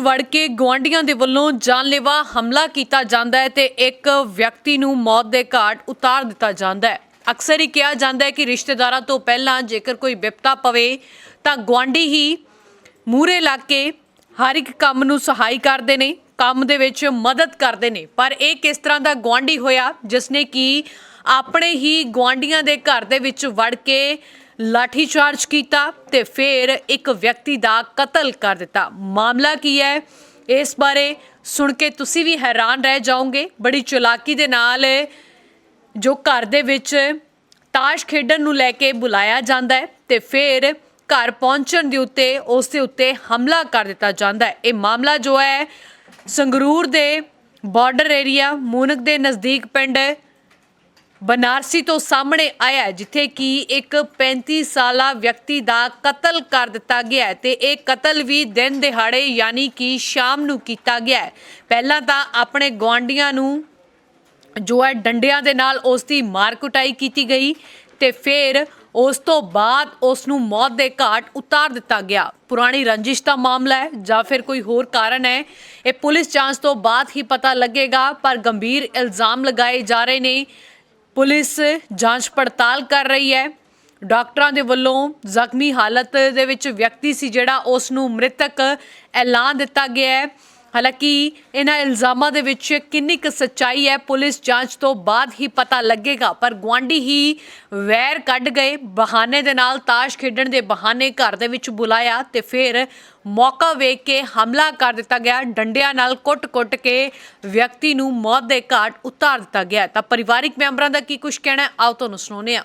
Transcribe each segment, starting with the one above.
ਵੜ ਕੇ ਗਵਾਂਡੀਆਂ ਦੇ ਵੱਲੋਂ ਜਾਨਲੇਵਾ ਹਮਲਾ ਕੀਤਾ ਜਾਂਦਾ ਹੈ ਤੇ ਇੱਕ ਵਿਅਕਤੀ ਨੂੰ ਮੌਤ ਦੇ ਘਾਟ ਉਤਾਰ ਦਿੱਤਾ ਜਾਂਦਾ ਹੈ। ਅਕਸਰ ਹੀ ਕਿਹਾ ਜਾਂਦਾ ਹੈ ਕਿ ਰਿਸ਼ਤੇਦਾਰਾਂ ਤੋਂ ਪਹਿਲਾਂ ਜੇਕਰ ਕੋਈ ਵਿਪਤਾ ਪਵੇ ਤਾਂ ਗਵਾਂਡੀ ਹੀ ਮੂਰੇ ਲੱਗ ਕੇ ਹਰ ਇੱਕ ਕੰਮ ਨੂੰ ਸਹਾਈ ਕਰਦੇ ਨੇ, ਕੰਮ ਦੇ ਵਿੱਚ ਮਦਦ ਕਰਦੇ ਨੇ। ਪਰ ਇਹ ਕਿਸ ਤਰ੍ਹਾਂ ਦਾ ਗਵਾਂਡੀ ਹੋਇਆ ਜਿਸ ਨੇ ਕਿ ਆਪਣੇ ਹੀ ਗਵਾਂਡੀਆਂ ਦੇ ਘਰ ਦੇ ਵਿੱਚ ਵੜ ਕੇ ਲਾਠੀਚਾਰਜ ਕੀਤਾ ਤੇ ਫਿਰ ਇੱਕ ਵਿਅਕਤੀ ਦਾ ਕਤਲ ਕਰ ਦਿੱਤਾ। ਮਾਮਲਾ ਕੀ ਹੈ? ਇਸ ਬਾਰੇ ਸੁਣ ਕੇ ਤੁਸੀਂ ਵੀ ਹੈਰਾਨ ਰਹਿ ਜਾਓਗੇ। ਬੜੀ ਚਲਾਕੀ ਦੇ ਨਾਲ ਜੋ ਘਰ ਦੇ ਵਿੱਚ ਤਾਸ਼ ਖੇਡਣ ਨੂੰ ਲੈ ਕੇ ਬੁਲਾਇਆ ਜਾਂਦਾ ਹੈ ਤੇ ਫਿਰ ਘਰ ਪਹੁੰਚਣ ਦੇ ਉੱਤੇ, ਉਸ ਦੇ ਉੱਤੇ ਹਮਲਾ ਕਰ ਦਿੱਤਾ ਜਾਂਦਾ ਹੈ। ਇਹ ਮਾਮਲਾ ਜੋ ਹੈ, ਸੰਗਰੂਰ ਦੇ ਬਾਰਡਰ ਏਰੀਆ ਮੂਨਕ ਦੇ ਨਜ਼ਦੀਕ ਪਿੰਡ ਬਨਾਰਸੀ ਤੋਂ ਸਾਹਮਣੇ ਆਇਆ ਹੈ, ਜਿੱਥੇ ਕਿ ਇੱਕ 35 ਸਾਲਾ ਵਿਅਕਤੀ ਦਾ ਕਤਲ ਕਰ ਦਿੱਤਾ ਗਿਆ ਹੈ ਤੇ ਇਹ ਕਤਲ ਵੀ ਦਿਨ ਦਿਹਾੜੇ ਯਾਨੀ ਕਿ ਸ਼ਾਮ ਨੂੰ ਕੀਤਾ ਗਿਆ ਹੈ। ਪਹਿਲਾਂ ਤਾਂ ਆਪਣੇ ਗੁਆਂਢੀਆਂ ਨੂੰ ਜੋ ਹੈ ਡੰਡਿਆਂ ਦੇ ਨਾਲ ਉਸ ਦੀ ਮਾਰ ਕੁਟਾਈ ਕੀਤੀ ਗਈ ਤੇ ਫਿਰ ਉਸ ਤੋਂ ਬਾਅਦ ਉਸ ਨੂੰ ਮੌਤ ਦੇ ਘਾਟ ਉਤਾਰ ਦਿੱਤਾ ਗਿਆ। ਪੁਰਾਣੀ ਰੰਜਿਸ਼ ਦਾ ਮਾਮਲਾ ਹੈ ਜਾਂ ਫਿਰ ਕੋਈ ਹੋਰ ਕਾਰਨ ਹੈ ਇਹ ਪੁਲਿਸ ਜਾਂਚ ਤੋਂ ਬਾਅਦ ਹੀ ਪਤਾ ਲੱਗੇਗਾ ਪਰ ਗੰਭੀਰ ਇਲਜ਼ਾਮ ਲਗਾਏ ਜਾ ਰਹੇ ਨੇ। ਪੁਲਿਸ ਜਾਂਚ ਪੜਤਾਲ ਕਰ ਰਹੀ ਹੈ। ਡਾਕਟਰਾਂ ਦੇ ਵੱਲੋਂ ਜ਼ਖਮੀ ਹਾਲਤ ਦੇ ਵਿੱਚ ਵਿਅਕਤੀ ਸੀ ਜਿਹੜਾ ਉਸ ਨੂੰ ਮ੍ਰਿਤਕ ਐਲਾਨ ਦਿੱਤਾ ਗਿਆ ਹੈ। ਹਾਲਾਂਕਿ ਇਹਨਾਂ ਇਲਜ਼ਾਮਾਂ ਦੇ ਵਿੱਚ ਕਿੰਨੀ ਕੁ ਸੱਚਾਈ ਹੈ, ਪੁਲਿਸ ਜਾਂਚ ਤੋਂ ਬਾਅਦ ਹੀ ਪਤਾ ਲੱਗੇਗਾ, ਪਰ ਗਵਾਂਡੀ ਹੀ ਵੈਰ ਕੱਢ ਗਏ, ਬਹਾਨੇ ਦੇ ਨਾਲ ਤਾਸ਼ ਖੇਡਣ ਦੇ ਬਹਾਨੇ ਘਰ ਦੇ ਵਿੱਚ ਬੁਲਾਇਆ ਤੇ ਫਿਰ ਮੌਕਾ ਵੇਖ ਕੇ ਹਮਲਾ ਕਰ ਦਿੱਤਾ ਗਿਆ। ਡੰਡਿਆਂ ਨਾਲ ਕੁੱਟ-ਕੁੱਟ ਕੇ ਵਿਅਕਤੀ ਨੂੰ ਮੌਤ ਦੇ ਘਾਟ ਉਤਾਰ ਦਿੱਤਾ ਗਿਆ ਤਾਂ ਪਰਿਵਾਰਿਕ ਮੈਂਬਰਾਂ ਦਾ ਕੀ ਕੁਝ ਕਹਿਣਾ ਆਓ ਤੁਹਾਨੂੰ ਸੁਣਾਉਂਦੇ ਹਾਂ।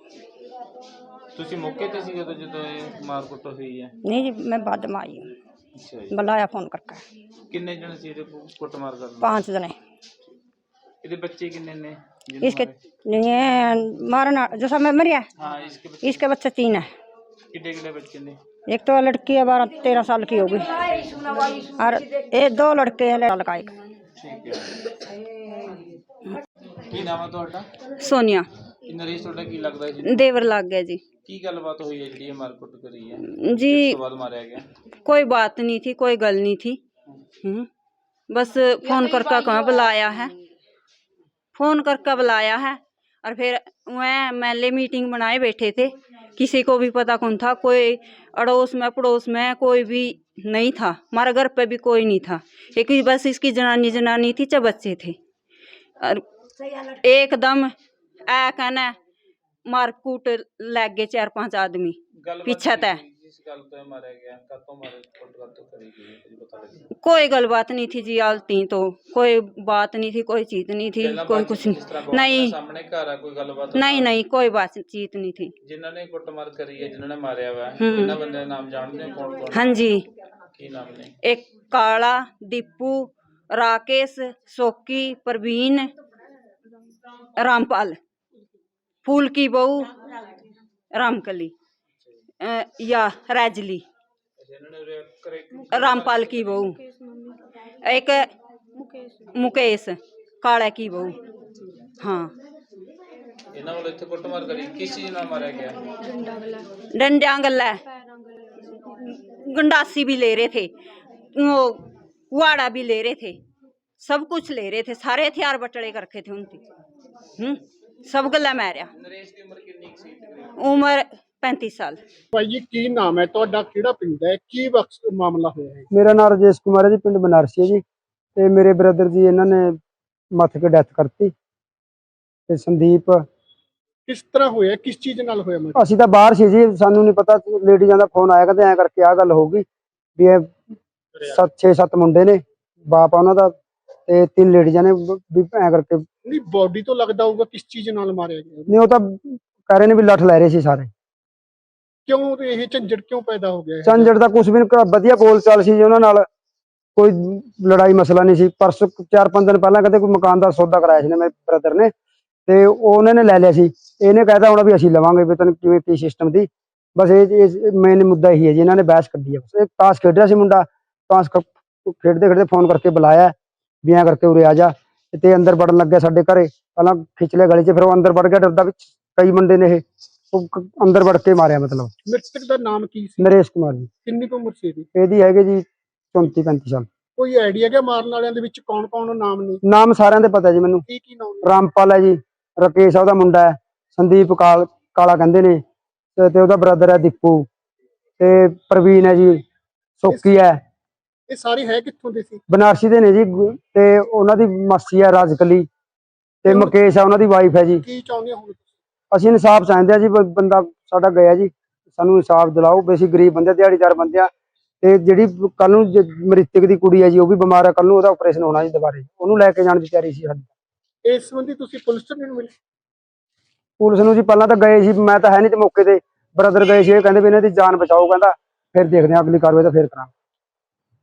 ਤੁਸੀਂ ਮੌਕੇ ਤੇ ਸੀ ਜਦੋਂ ਜਦੋਂ ਇਹ ਮਾਰ ਕੁੱਟ ਹੋਈ ਹੈ नहीं जी मैं बाद में आई हूँ ਅੱਛਾ ਜੀ बुलाया फोन करके ਕਿੰਨੇ ਜਣ ਸੀ ਇਹਦੇ ਕੋਲ ਕੁੱਟ ਮਾਰ ਕਰਨ पांच जने ਇਹਦੇ ਬੱਚੇ ਕਿੰਨੇ ਨੇ ਜਿਹਨੂੰ इसके ਮਾਰੇ? ये मारना जैसा मैं मरिया ਹਾਂ ਇਸਕੇ ਬੱਚੇ इसके बच्चे तीन है ਕਿੱਡੇ ਕਿੱਡੇ ਬੱਚੇ ਨੇ एक तो लड़की है बारह तेरह साल की होगी और ये दो लड़के हैं लड़का का एक ਠੀਕ ਹੈ ਕੀ ਨਾਮ ਹੈ ਤੁਹਾਡਾ ਸੋਨੀਆ ਇਹ ਨਰੇਸ਼ ਤੁਹਾਡਾ ਕੀ ਲੱਗਦਾ ਹੈ ਜੀ ਦੇਵਰ ਲੱਗ ਗਿਆ ਜੀ ਕੀ ਗੱਲਬਾਤ ਹੋਈ ਹੈ ਜਿਹੜੀ ਇਹ ਮਾਰ ਕੁੱਟ ਕਰੀ ਹੈ ਉਸ जी ਤੋਂ ਬਾਅਦ ਮਾਰਿਆ ਗਿਆ कोई बात नहीं थी कोई गल नहीं थी हम्म, बस फोन करके कहाँ बुलाया है फोन करके बुलाया है और फिर वह महल्ले मीटिंग बनाए बैठे थे किसी को भी पता कौन था कोई अड़ोस में पड़ोस में कोई भी नहीं था हमारे घर पे भी कोई नहीं था एक ही बस इसकी जनानी जनानी थी चाहे बच्चे थे और एकदम ऐ कहना मारकूट लग गए चार पांच आदमी पीछा था किस गल तो मारे गया कतो मारे कुटगत तो करी गई कुछ पता लगी कोई गलबात नहीं थी जी आलती तो कोई बात नहीं थी कोई चीत नहीं थी कोई कुछ नहीं नहीं सामने घर आ कोई गलबात नहीं नहीं कोई बात चीत नहीं थी जिन्होंने ने कुटमार करी है जिन्होंने मारया हुआ है इन्हां बंदे का नाम जानते हो कौन कौन हां जी की नाम ने एक काला दीपू राकेश सोकी प्रवीण रामपाल फूल की बहू रामकली। या राजली। रामपाल की बहू। एक मुकेश काला की बहू। हाँ। डंडा गला गंडासी भी ले रहे थे। वो कुआड़ा भी ले रहे थे। सब कुछ ले रहे थे। सारे हथियार बटड़े करके रखे थे उनके। हम्म। ਸਭ ਗੱਲਾਂ ਮੈਂ ਨਰੇਸ਼ ਉਮਰ 35 ਸਾਲ। ਭਾਈ ਜੀ ਕੀ ਨਾਮ ਹੈ? ਤੁਹਾਡਾ ਕਿਹੜਾ ਪਿੰਡ ਹੈ? ਕੀ ਵਕਤ ਮਾਮਲਾ ਹੋਇਆ ਹੈ? ਮੇਰਾ ਨਾਮ ਰਜੇਸ਼ ਕੁਮਾਰ ਹੈ ਜੀ ਪਿੰਡ ਬਨਾਰਸੀ ਹੈ ਜੀ। ਤੇ ਮੇਰੇ ਬ੍ਰਦਰ ਜੀ ਇਹਨਾਂ ਨੇ ਮੱਥ ਕੇ ਡੈਥ ਕਰਤੀ। ਤੇ ਸੰਦੀਪ ਕਿਸ ਤਰ੍ਹਾਂ ਹੋਇਆ? ਕਿਸ ਚੀਜ਼ ਨਾਲ ਹੋਇਆ ਮਤਲਬ? ਅਸੀਂ ਤਾਂ ਬਾਹਰ ਸੀ ਜੀ ਸਾਨੂੰ ਨਹੀਂ ਪਤਾ। ਲੇਡੀਜ਼ਾਂ ਦਾ ਫੋਨ ਆਇਆ ਕਹਿੰਦੇ ਐ ਕਰਕੇ ਆ ਗੱਲ ਹੋ ਗਈ ਵੀ ਇਹ 7 6 7 ਮੁੰਡੇ ਨੇ ਬਾਪ ਆ ਉਹਨਾਂ ਦਾ। ਤੇ ਤਿੰਨ ਲੇਡੀਜ਼ਾਂ ਨੇ ਵੀ ਐ ਕਰਕੇ ਨਹੀਂ ਬਾਡੀ ਤੋਂ ਲੱਗਦਾ ਹੋਊਗਾ ਕਿਸ ਚੀਜ਼ ਨਾਲ ਮਾਰਿਆ ਗਿਆ ਨਹੀਂ ਉਹ ਤਾਂ ਕਹਿ ਰਹੇ ਨੇ ਵੀ ਲੱਠ ਲੈ ਰਹੇ ਸੀ ਸਾਰੇ। ਕਿਉਂ ਤੇ ਇਹ ਝੰਜਟ ਕਿਉਂ ਪੈਦਾ ਹੋ ਗਿਆ? ਝੰਜਟ ਦਾ ਕੁਝ ਵੀ ਨੀ, ਕ- ਵਧੀਆ ਬੋਲ ਚਾਲ ਸੀ ਜੀ ਉਹਨਾਂ ਨਾਲ। ਕੋਈ ਲੜਾਈ ਮਸਲਾ ਨਹੀਂ ਸੀ। ਪਰਸੋਂ ਚਾਰ ਪੰਜ ਦਿਨ ਪਹਿਲਾਂ ਕਹਿੰਦੇ ਕੋਈ ਮਕਾਨ ਦਾ ਸੌਦਾ ਕਰਾਇਆ ਸੀ ਨੇ ਮੇਰੇ ਬ੍ਰਦਰ ਨੇ। ਤੇ ਉਹ ਉਹਨਾਂ ਨੇ ਲੈ ਲਿਆ ਸੀ। ਇਹਨੇ ਕਹਿਤਾ ਹੁਣ ਵੀ ਅਸੀਂ ਲਵਾਂਗੇ ਵੀ ਤੈਨੂੰ ਕਿਵੇਂ ਕੀ ਸਿਸਟਮ ਦੀ। ਬਸ ਇਹ ਮੇਨ ਮੁੱਦਾ ਇਹੀ ਹੈ ਜੀ ਇਹਨਾਂ ਨੇ ਬਹਿਸ ਕੱਢੀ ਹੈ ਬਸ ਇਹ ਤਾਸ਼ ਖੇਡ ਰਿਹਾ ਸੀ ਮੁੰਡਾ। ਤਾਸ਼ ਖ- ਖੇਡਦੇ ਖੇਡਦੇ ਫੋਨ ਕਰਕੇ ਬੁਲਾਇਆ। ਵੀ ਐਂ ਕਰਕੇ ਉਰੇ ਆ ਜਾ। ਤੇ ਅੰਦਰ ਵੜਨ ਲੱਗਿਆ ਸਾਡੇ ਘਰੇ। ਪਹਿਲਾਂ ਖਿੱਚ ਲਿਆ ਗਲੀ 'ਚ ਫਿਰ ਉਹ ਅੰਦਰ ਵੜ ਗਿਆ ਡਰਦਾ ਵਿੱਚ। ਕਈ ਮੁੰਡੇ ਨੇ ਇਹ ਉਹ ਕ- ਅੰਦਰ ਵੜ ਕੇ ਮਾਰਿਆ ਮਤਲਬ। ਮ੍ਰਿਤਕ ਦਾ ਨਾਮ ਕੀ ਸੀ? ਨਰੇਸ਼ ਕੁਮਾਰ ਜੀ। ਕਿੰਨੀ ਕੁ ਉਮਰ ਸੀ ਇਹਦੀ? ਇਹਦੀ ਹੈਗੇ ਜੀ 34 35 ਸਾਲ। ਕੋਈ ਆਈਡੀਆ ਕਿ ਮਾਰਨ ਵਾਲਿਆਂ ਦੇ ਵਿੱਚ ਕੌਣ ਕੌਣ ਨਾਮ ਨੇ? ਨਾਮ ਸਾਰਿਆਂ ਦੇ ਪਤਾ ਜੀ ਮੈਨੂੰ। ਕੀ ਕੀ ਨਾਮ ਨੇ? ਰਾਮਪਾਲ ਹੈ ਜੀ ਰਕੇਸ਼ ਆ ਉਹਦਾ ਮੁੰਡਾ ਹੈ ਸੰਦੀਪ ਕਾਲ ਕਾਲਾ ਕਹਿੰਦੇ ਨੇ ਤੇ ਤੇ ਉਹਦਾ ਬ੍ਰਦਰ ਹੈ ਦੀਪੂ ਤੇ ਪ੍ਰਵੀਨ ਹੈ ਜੀ ਸੋਕੀ ਹੈ। ਇਹ ਸਾਰੇ ਹੈ ਕਿੱਥੋਂ ਦੇ ਸੀ? ਬਨਾਰਸੀ ਦੇ ਨੇ ਜੀ ਗੁ- ਤੇ ਉਹਨਾਂ ਦੀ ਮਾਸੀ ਹੈ ਰਾਜਕਲੀ ਤੇ ਮੁਕੇਸ਼ ਆ ਉਹਨਾਂ ਦੀ ਵਾਈਫ ਹੈ ਜੀ। ਕੀ ਚਾਹੁੰਦੇ ਹੋ ਹੁਣ ਤੁਸੀਂ? ਅਸੀਂ ਇਨਸਾਫ ਚਾਹੁੰਦੇ ਆ ਜੀ ਬ- ਬੰਦਾ ਸਾਡਾ ਗਿਆ ਜੀ। ਸਾਨੂੰ ਇਨਸਾਫ ਦਿਲਾਓ ਵੀ ਅਸੀਂ ਗਰੀਬ ਬੰਦੇ ਦਿਹਾੜੀਦਾਰ ਬੰਦੇ ਆ। ਤੇ ਜਿਹੜੀ ਕੱਲ ਨੂੰ ਜ- ਮ੍ਰਿਤਕ ਦੀ ਕੁੜੀ ਹੈ ਜੀ ਉਹ ਵੀ ਬਿਮਾਰ ਹੈ ਕੱਲ ਨੂੰ ਉਹਦਾ ਆਪਰੇਸ਼ਨ ਹੋਣਾ ਜੀ ਦੁਬਾਰੇ। ਉਹਨੂੰ ਲੈ ਕੇ ਜਾਣ ਦੀ ਤਿਆਰੀ ਸੀ ਸਾਡੀ। ਇਸ ਸੰਬੰਧੀ ਤੁਸੀਂ ਪੁਲਿਸ ਤੋਂ ਨਹੀਂ ਮਿਲੇ? ਪੁਲਿਸ ਨੂੰ ਜੀ ਪਹਿਲਾਂ ਤਾਂ ਗਏ ਸੀ ਮੈਂ ਤਾਂ ਹੈ ਨਹੀਂ ਤੇ ਮੌਕੇ ਤੇ। ਬ੍ਰਦਰ ਗਏ ਸੀ ਇਹ ਕਹਿੰਦੇ ਵੀ ਇਹਨਾਂ ਦੀ ਜਾਨ ਬਚਾਓ ਕਹਿੰਦਾ। ਫਿਰ ਦੇਖਦੇ ਹਾਂ ਅਗਲੀ ਕਾਰਵਾਈ ਤਾਂ ਫਿਰ ਕਰਾਂਗੇ।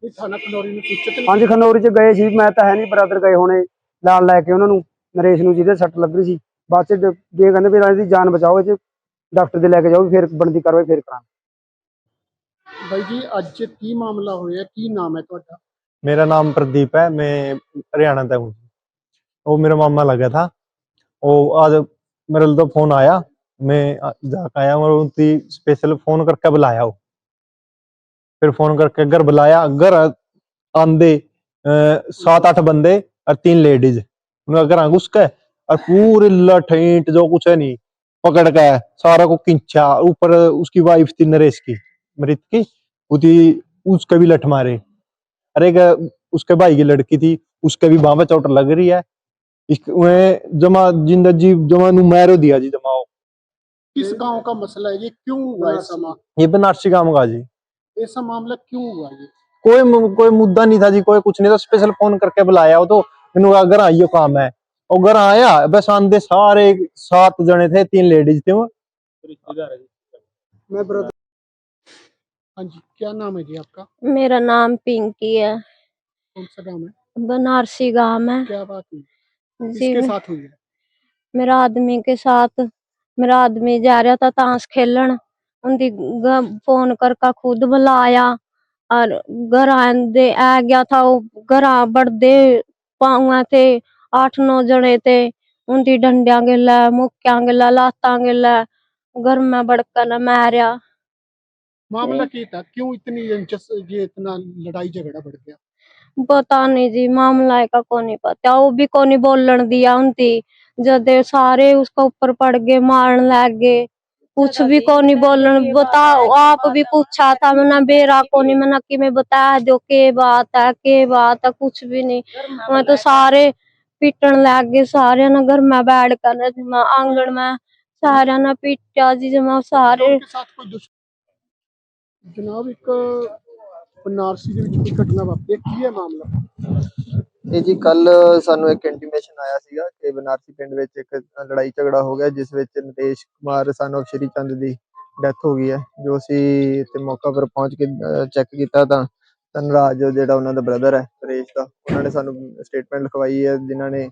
ਇਹ ਥਾਣਾ ਖਨੌਰੀ ਨੂੰ ਸੂਚਿਤ ਨਹੀਂ ਹਾਂਜੀ ਖਨੌਰੀ ਚ ਗਏ ਸੀ ਮੈਂ ਤਾਂ ਹੈ ਨਹੀਂ ਬ੍ਰਦਰ ਗਏ ਹੋਣੇ ਨਾਲ ਲੈ ਕੇ ਉਹਨਾਂ ਨੂੰ ਨਰੇਸ਼ ਨੂੰ ਜਿਹਦੇ ਸੱਟ ਲੱਗ ਰਹੀ ਸੀ ਬਾਅਦ ਚ ਡ- ਵੀ ਇਹ ਕਹਿੰਦੇ ਵੀ ਇਹਨਾਂ ਦੀ ਜਾਨ ਬਚਾਓ ਇਹ ਚ ਡਾਕਟਰ ਦੇ ਲੈ ਕੇ ਜਾਓ ਫਿਰ ਬਣਦੀ ਕਾਰਵਾਈ ਫਿਰ ਕਰਾਂਗੇ ਬਾਈ ਜੀ ਅੱਜ ਕੀ ਮਾਮਲਾ ਹੋਇਆ ਕੀ ਨਾਮ ਹੈ ਤੁਹਾਡਾ मेरा नाम प्रदीप है मैं हरियाणा से हूँ वो मेरा मामा लगा था वो आज मेरे लिए तो फोन आया मैं आ- जाके आया और उनकी स्पेशल फोन करके बुलाया वो फिर फोन करके घर बुलाया घर आंदे अ, सात आठ बंदे और तीन लेडीज उन्हें घर घुस के और पूरे लठ ईंट जो कुछ है नहीं पकड़ के सारा को खींचा ऊपर उसकी वाइफ थी नरेश की मृत की वो थी उसके भी लठ मारे अरे एक उसके भाई की लड़की थी उसके भी बाह पे चोट लग रही है इस- उन्हें जमा जिंदा जी जमा नु मैरो दिया जी जमाओ किस गांव का मसला है ये क्यों हुआ ऐसा मा- ये बनारसी काम का जी ऐसा मामला क्यों हुआ ये कोई कोई मुद्दा नहीं था जी कोई कुछ नहीं था स्पेशल फोन करके बुलाया वो तो मैंने कहा घर आइयो काम है और घर आया बस आंदे सारे सात जने थे तीन लेडीज थे वो मैं ब्रदर हाँ जी क्या नाम है जी आपका मेरा नाम पिंकी है कौन सा गांव है बनारसी गांव है क्या बात हुई किसके साथ हुई है मेरा आदमी के साथ मेरा आदमी जा रहा था ताश खेलन उनकी फोन करके खुद बुलाया और घर आंदे आ गया था वो घर बढ़दे पाऊआ थे आठ नौ जने थे उनकी डंडिया गिला मुक्या गिला लाता गिला घर में बड़का न मारिया मामला क्या था क्यों इतनी इंचस ये इतना लड़ाई झगड़ा बढ़ गया पता नहीं जी मामला का को नहीं पता वो भी को नहीं बोलन दिया उनती जद ये सारे उसके ऊपर पड़ गए मारन लग गए कुछ भी को नहीं बोलन बताओ आप भी पूछा था मैंने बेरा को नहीं मैंने कि मैं बता दो के बात है के बात है कुछ भी नहीं मैं तो सारे पीटन लग गए सारे ना घर में बैठ कर जमा आंगन में सारे ना पीटा जी जमा सारे उनके साथ कोई दुश्मन जनाब एक बनारसी ਦੇ ਵਿੱਚ ਕੋਈ ਘਟਨਾ ਵਾਪਰੀ ਹੈ ਕੀ ਹੈ ਮਾਮਲਾ ਇਹ ਜੀ ਕੱਲ ਸਾਨੂੰ ਇੱਕ ਇੰਟੀਮੇਸ਼ਨ ਆਇਆ ਸੀਗਾ ਕਿ ਬਨਾਰਸੀ ਪਿੰਡ ਵਿੱਚ ਇੱਕ ਲੜਾਈ ਝਗੜਾ ਹੋ ਗਿਆ, ਜਿਸ ਵਿੱਚ ਨਿਤੇਸ਼ ਕੁਮਾਰ son ਸ਼੍ਰੀ ਚੰਦ ਦੀ ਡੈਥ ਹੋ ਗਈ ਹੈ। ਜੋ ਅਸੀਂ ਇੱਥੇ ਮੌਕਾ ਪਰ ਪਹੁੰਚ ਕੇ ਚੈੱਕ ਕੀਤਾ ਤਾਂ ਧਨਰਾਜ ਜਿਹੜਾ ਉਹਨਾਂ ਦਾ ਬ੍ਰਦਰ ਹੈ, ਨਰੇਸ਼ ਦਾ, ਉਹਨਾਂ ਨੇ ਸਾਨੂੰ ਸਟੇਟਮੈਂਟ ਲਿਖਵਾਈ ਹੈ, ਜਿਨ੍ਹਾਂ ਨੇ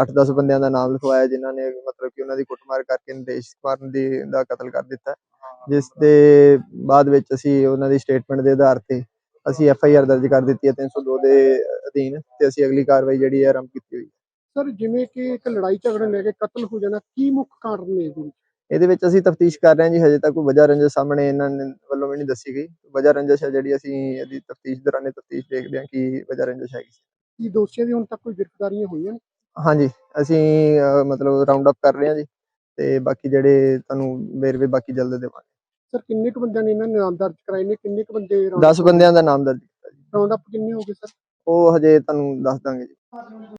8-10 ਬੰਦਿਆਂ ਦਾ ਨਾਮ ਲਿਖਵਾਇਆ, ਜਿਨ੍ਹਾਂ ਨੇ ਮਤਲਬ ਕਿ ਉਹਨਾਂ ਦੀ ਕੁੱਟਮਾਰ ਕਰਕੇ ਨਿਤੇਸ਼ ਕੁਮਾਰ ਦੀ ਦਾ ਕਤਲ ਕਰ ਦਿੱਤਾ। ਜਿਸ ਦੇ ਬਾਅਦ ਵਿੱਚ ਅਸੀਂ ਉਹਨਾਂ ਦੀ ਸਟੇਟਮੈਂਟ ਦੇ ਆਧਾਰ ਤੇ ਅਸੀਂ ਐਫ ਆਈ ਆਰ ਦਰਜ ਕਰ ਦਿੱਤੀ ਹੈ 302 ਦੇ ਅਧੀਨ ਤੇ ਅਸੀਂ ਅਗਲੀ ਕਾਰਵਾਈ ਜਿਹੜੀ ਹੈ ਆਰੰਭ ਕੀਤੀ ਹੋਈ ਹੈ। ਸਰ ਜਿਵੇਂ ਕਿ ਇੱਕ ਲੜਾਈ ਝਗੜਾ ਲੈ ਕੇ ਕਤਲ ਹੋ ਜਾਣਾ ਕੀ ਮੁੱਖ ਕਾਰਨ ਨੇ ਇਹਦੇ ਵਿੱਚ? ਇਹਦੇ ਵਿੱਚ ਅਸੀਂ ਤਫਤੀਸ਼ ਕਰ ਰਹੇ ਹਾਂ ਜੀ ਹਜੇ ਤੱਕ ਕੋਈ ਵਜ੍ਹਾ ਰੰਜਸ ਸਾਹਮਣੇ ਇਹਨਾਂ ਨੇ ਵੱਲੋਂ ਵੀ ਨਹੀਂ ਦੱਸੀ ਗਈ। ਵਜ੍ਹਾ ਰੰਜਸ ਹੈ ਜਿਹੜੀ ਅਸੀਂ ਇਹਦੀ ਤਫਤੀਸ਼ ਦੌਰਾਨੇ ਤਫਤੀਸ਼ ਦੇਖਦੇ ਹਾਂ ਕਿ ਵਜ੍ਹਾ ਰੰਜਸ ਹੈਗੀ ਕੀ ਦੋਸ਼ੀਆਂ ਦੀ ਹੁਣ ਤੱਕ ਕੋਈ ਗ੍ਰਿਫਤਾਰੀਆਂ ਹੋਈਆਂ ਨੇ? ਹਾਂਜੀ ਅਸੀਂ ਮਤਲਬ ਰਾਉਂਡ ਅਪ ਕਰ ਰਹੇ ਹਾਂ ਜੀ ਤੇ ਬਾਕੀ ਜਿਹੜੇ ਤੁਹਾਨੂੰ ਵੇਰਵੇ ਬਾਕੀ ਜਲਦ ਦੇਵਾਂਗੇ। ਸਰ ਕਿੰਨੇ ਕੁ ਬੰਦਿਆਂ ਨੇ ਇਹਨਾਂ ਨੇ ਨਾਮ ਦਰਜ ਕਰਾਏ ਨੇ? ਕਿੰਨੇ ਕੁ ਬੰਦੇ 10 ਬੰਦਿਆਂ ਦਾ ਨਾਮ ਦਰਜ ਕੀਤਾ ਜੀ। ਰਾਉਂਡ ਅਪ ਕਿੰਨੇ ਹੋ ਗਏ ਸਰ? ਉਹ ਹਜੇ ਤੁਹਾਨੂੰ ਦੱਸ ਦਾਂਗੇ ਜੀ।